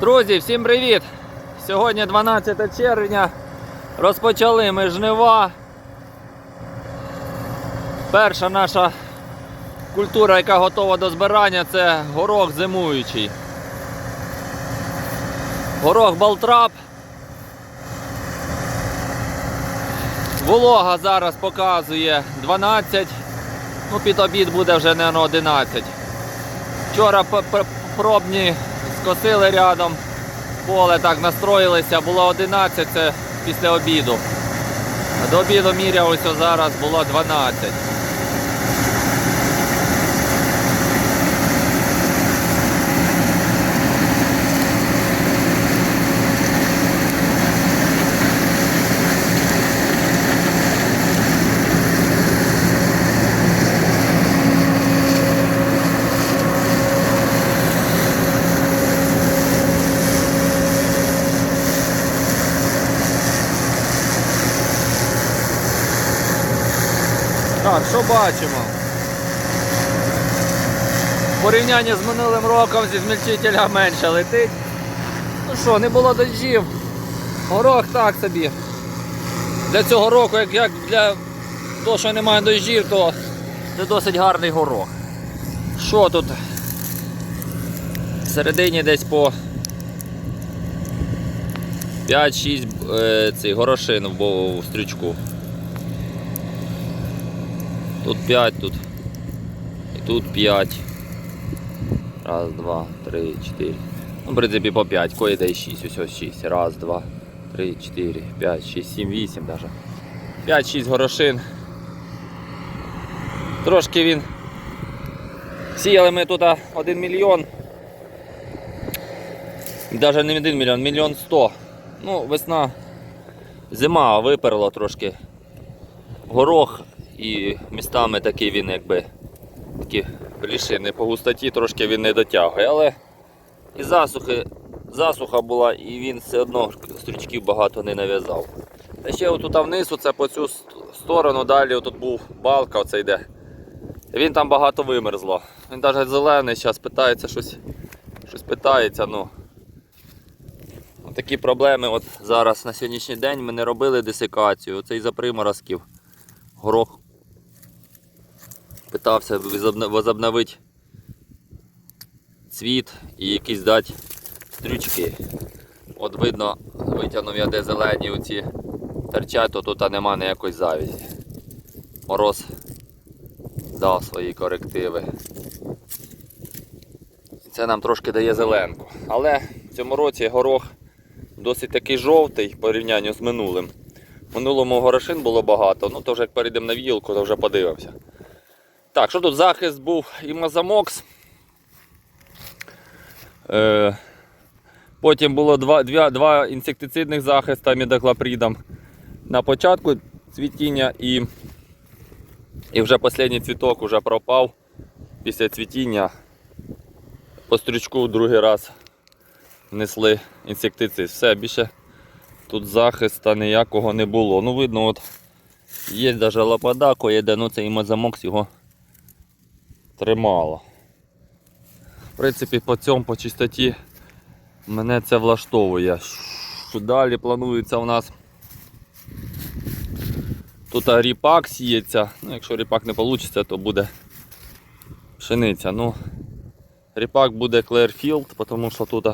Друзі, всім привіт! Сьогодні 12 червня. Розпочали ми жнива. Перша наша культура, яка готова до збирання, це горох зимуючий. Горох балтрап. Волога зараз показує 12. Ну, під обід буде вже, мабуть, 11. Вчора пробні скосили рядом, поле так настроїлися, було 11, це після обіду. До обіду міряв ось зараз було 12. Так, що бачимо? В порівнянні з минулим роком зі змільчителя менше летить. Ну що, не було дощів. Горох так собі. Для цього року, як, як для того, що немає дощів, то це досить гарний горох. Що тут? Всередині десь по 5-6 е, горошин в, в стрючку. Тут 5, тут. І тут 5. Раз, два, три, чотири. Ну, в принципі, по 5. Кое де 6. Ось ось 6. Раз, два, три, чотири, 5, 6, 7, 8 даже. 5-6 горошин. Трошки він. Сіяли ми тут 1 мільйон. Навіть не 1 мільйон, мільйон 100. Ну, весна. Зима виперла трошки. Горох і містами такий він якби такі лішини по густоті трошки він не дотягує, але і засухи, засуха була і він все одно стрічків багато не нав'язав. Та ще отут вниз, оце по цю сторону, далі тут був балка, оце йде. Він там багато вимерзло. Він навіть зелений, зараз питається щось, щось питається. ну. Такі проблеми от зараз на сьогоднішній день ми не робили десикацію, оце із-за приморозків горох питався возобновити цвіт і якісь дати стрючки. От видно, витягнув я де зелені оці торчать, то тут нема ніякої завязі. Мороз дав свої корективи. Це нам трошки дає зеленку. Але в цьому році горох досить такий жовтий в порівнянні з минулим. Минулому горошин було багато, ну то вже як перейдемо на вілку, то вже подивимося. Так, що тут захист був і Мазамокс. Е, потім було два, два, два інсектицидних захиста мідоклапридом на початку цвітіння і, і вже останній цвіток вже пропав після цвітіння. По стрючку другий раз внесли інсектицид. Все, більше тут захиста ніякого не було. Ну, видно, от є навіть лопада, коїде, ну це і мазамокс його тримало. В принципі, по цьому по чистоті мене це влаштовує. Що Далі планується у нас тут ріпак сіється. Ну, якщо ріпак не вийде, то буде пшениця. Ну, ріпак буде Clearfield, тому що тут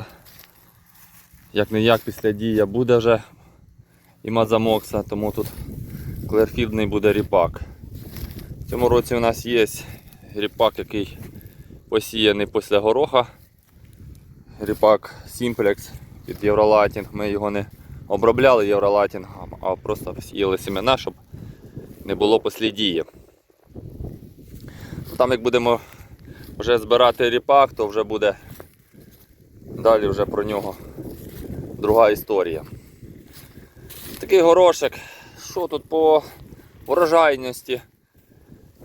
як не як після дія буде вже і мазамокса, тому тут Clearfield буде ріпак. В цьому році у нас є ріпак, який посіяний після гороха. Ріпак Simplex від Євролатінг. Ми його не обробляли Євролатінгом, а просто сіяли семена, щоб не було послідії. Там як будемо вже збирати ріпак, то вже буде далі вже про нього друга історія. Такий горошек. Що тут по урожайності?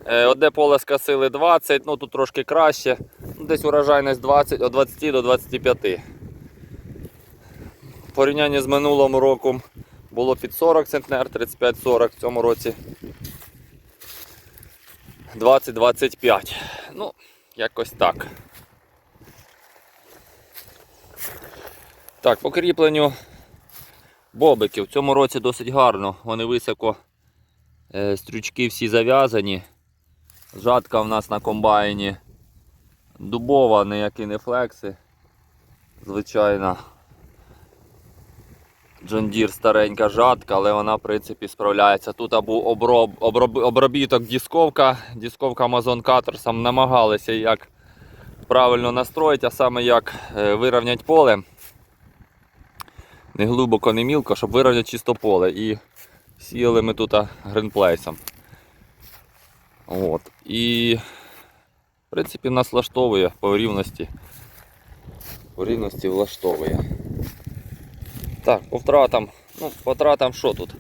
Е, Одне поле скосили 20, ну тут трошки краще. Ну, Десь урожайність 20, від 20 до 25. В порівнянні з минулим роком було під 40 центнер, 35-40 в цьому році 20-25. Ну, якось так. Так, по кріпленню бобиків. В цьому році досить гарно. Вони високо, е, стрючки всі зав'язані. Жатка в нас на комбайні. Дубова, ніякі не флекси. Звичайна. Deere старенька жатка, але вона в принципі справляється. Тут був оброб, оброб, обробіток дісковка, дісковка Amazon Cutters, намагалися як правильно настроїти, а саме як е, вирівняти поле. Не глибоко, не мілко, щоб вирівняти чисто поле. І сіяли ми тут гринплейсом. От. І в принципі нас влаштовує по рівності. По рівності влаштовує. Так, по втратам. Ну, по втратам що тут?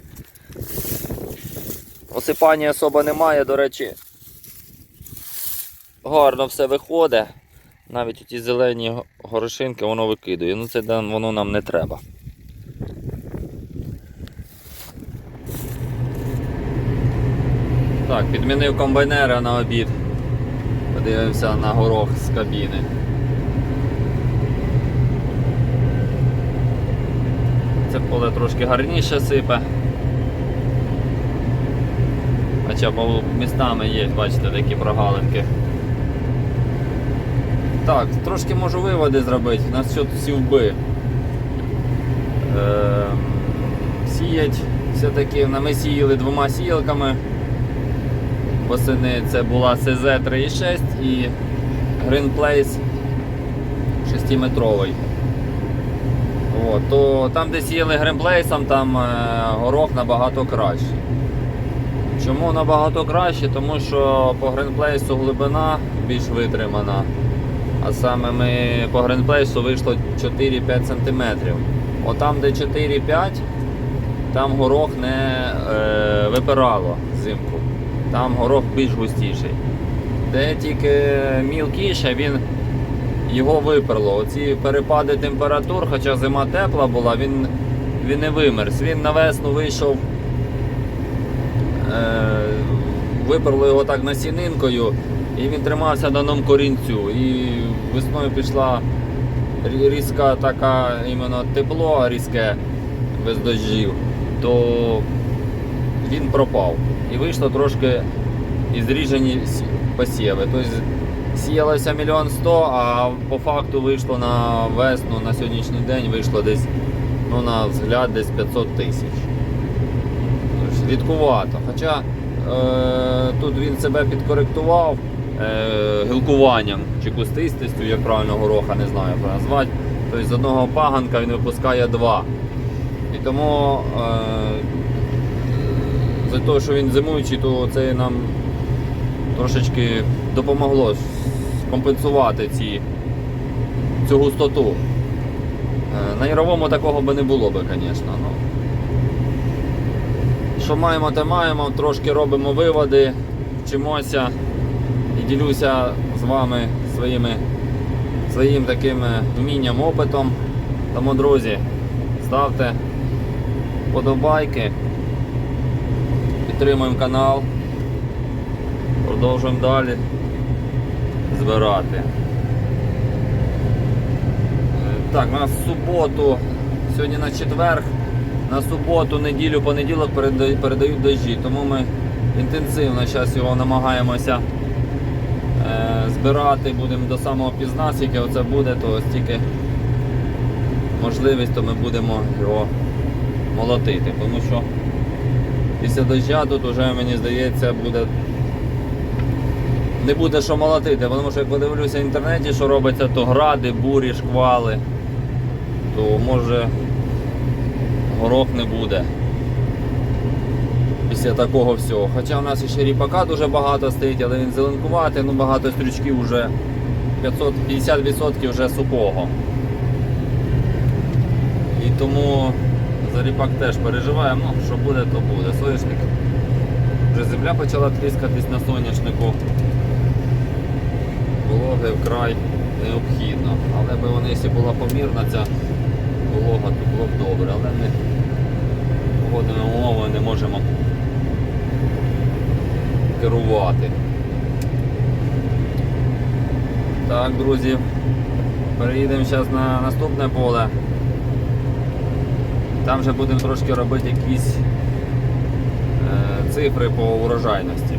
Осипання особо немає, до речі. Гарно все виходить. Навіть ті зелені горошинки воно викидує. Ну це воно нам не треба. Так, підмінив комбайнера на обід. Подивився на горох з кабіни. Це поле трошки гарніше сипе. Хоча бо містами є, бачите, такі прогалинки. Так, трошки можу виводи зробити на що сівби. Е, сіять все-таки ми сіяли двома сіялками. Восени це була CZ 3.6 і Green Place 6-метровий. От, то там, де сіяли гремплейсом, там е, горох набагато кращий. Чому набагато краще? Тому що по гринплейсу глибина більш витримана. А саме ми по гринплейсу вийшло 4-5 см. Отам, де 4-5, там горох не е, випирало взимку. Там горох більш густіший. Де тільки мілкіше, він його виперло. Оці перепади температур, хоча зима тепла була, він, він не вимерз. Він на весну вийшов, е, виперло його так насінинкою, і він тримався на одному корінцю. І весною пішла різка така іменно тепло різке без дощів, то він пропав. І вийшло трошки і зріжені сі- посіви. Тобто сіялося мільйон сто, а по факту вийшло на весну, на сьогоднішній день вийшло десь, ну на взгляд, десь 500 тисяч. Тобто Рідкувато. Хоча е, тут він себе підкоректував е, гілкуванням чи кустистістю, як правильно гороха, не знаю як назвати. Тобто з одного паганка він випускає два. І тому е, за те, що він зимуючий, то це нам трошечки допомогло компенсувати ці, цю густоту. Е, На яровому такого би не було би, звісно. Ну, що маємо, те маємо, трошки робимо виводи, вчимося і ділюся з вами своїми, своїм таким е, вмінням, опитом. Тому, друзі, ставте подобайки, підтримуємо канал. Продовжуємо далі збирати. Так, у нас суботу, сьогодні на четвер, на суботу, неділю, понеділок передають дощі, тому ми інтенсивно зараз його намагаємося е, збирати, будемо до самого пізна, скільки оце буде, то стільки можливість, то ми будемо його молотити. Тому що після доща тут вже, мені здається, буде не буде що молотити, тому що як подивлюся в інтернеті, що робиться, то гради, бурі, шквали, то може горох не буде. Після такого всього. Хоча у нас ще ріпака дуже багато стоїть, але він зеленкуватий, ну багато стрючків вже 500, 50% вже сухого. І тому за ріпак теж переживаємо, ну що буде, то буде. Соняшник. Вже земля почала тріскатись на соняшнику вологи вкрай необхідно. Але би вони, якщо була помірна ця волога, то було б добре, але ми погодними умовами не можемо керувати. Так, друзі, переїдемо зараз на наступне поле. Там вже будемо трошки робити якісь е, цифри по урожайності.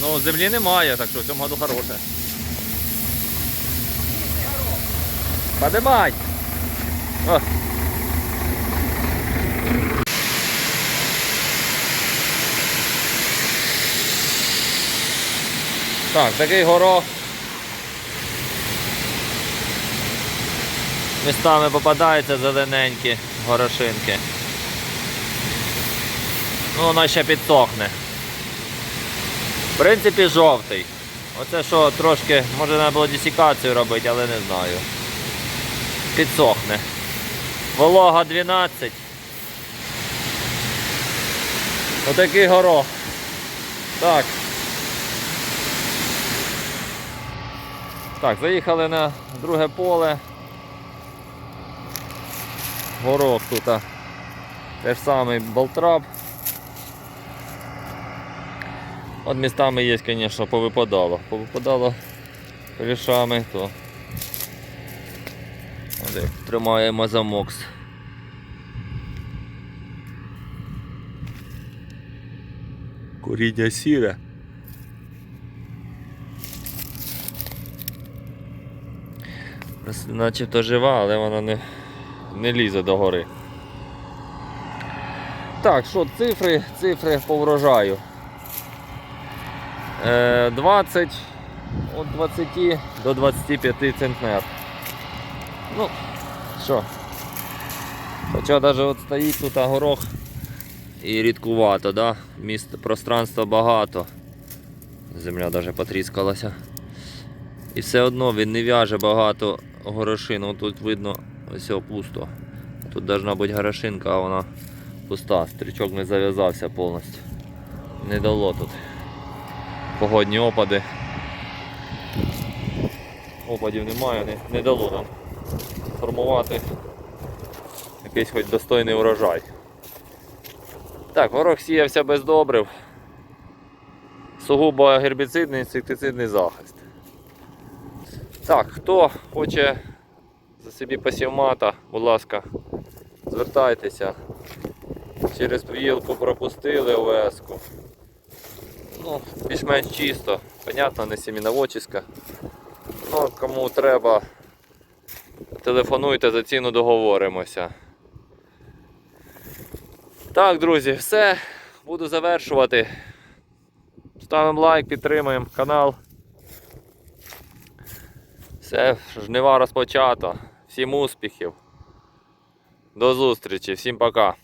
Ну, землі немає, так що в цьому году хороше. Подимай! О. Так, такий горох. Містами попадаються зелененькі горошинки. Ну, воно ще підсохне. В принципі, жовтий. Оце що трошки, може треба було десікацію робити, але не знаю. Підсохне. Волога 12. Отакий горох. Так. Так, заїхали на друге поле. Горох тут. Те ж самий болтрап. От містами є, звісно, повипадало. Повипадало рішами, то От як тримаємо замокс. Коріння сіре. Начебто жива, але вона не, не лізе до гори. Так, що, цифри, цифри по врожаю. Е, 20 від 20 до 25 центнер. Ну, що? Хоча навіть от стоїть тут горох і рідкувато, да? Міст, пространства багато. Земля навіть потріскалася. І все одно він не в'яже багато горошин. От тут видно ось пусто. Тут должна бути горошинка, а вона пуста. Стрічок не зав'язався повністю. Не дало тут погодні опади. Опадів немає, не, не дало нам формувати якийсь хоч достойний урожай. Так, горох сіявся без добрив. Сугубо гербіцидний інсектицидний захист. Так, хто хоче за собі посівмата, будь ласка, звертайтеся. Через вілку пропустили ОС-ку. Ну, більш-менш чисто. Понятно, не семіновочиська. Ну, кому треба, телефонуйте за ціну договоримося. Так, друзі, все. Буду завершувати. Ставимо лайк, підтримуємо канал. Все, жнива розпочато. Всім успіхів. До зустрічі, всім пока.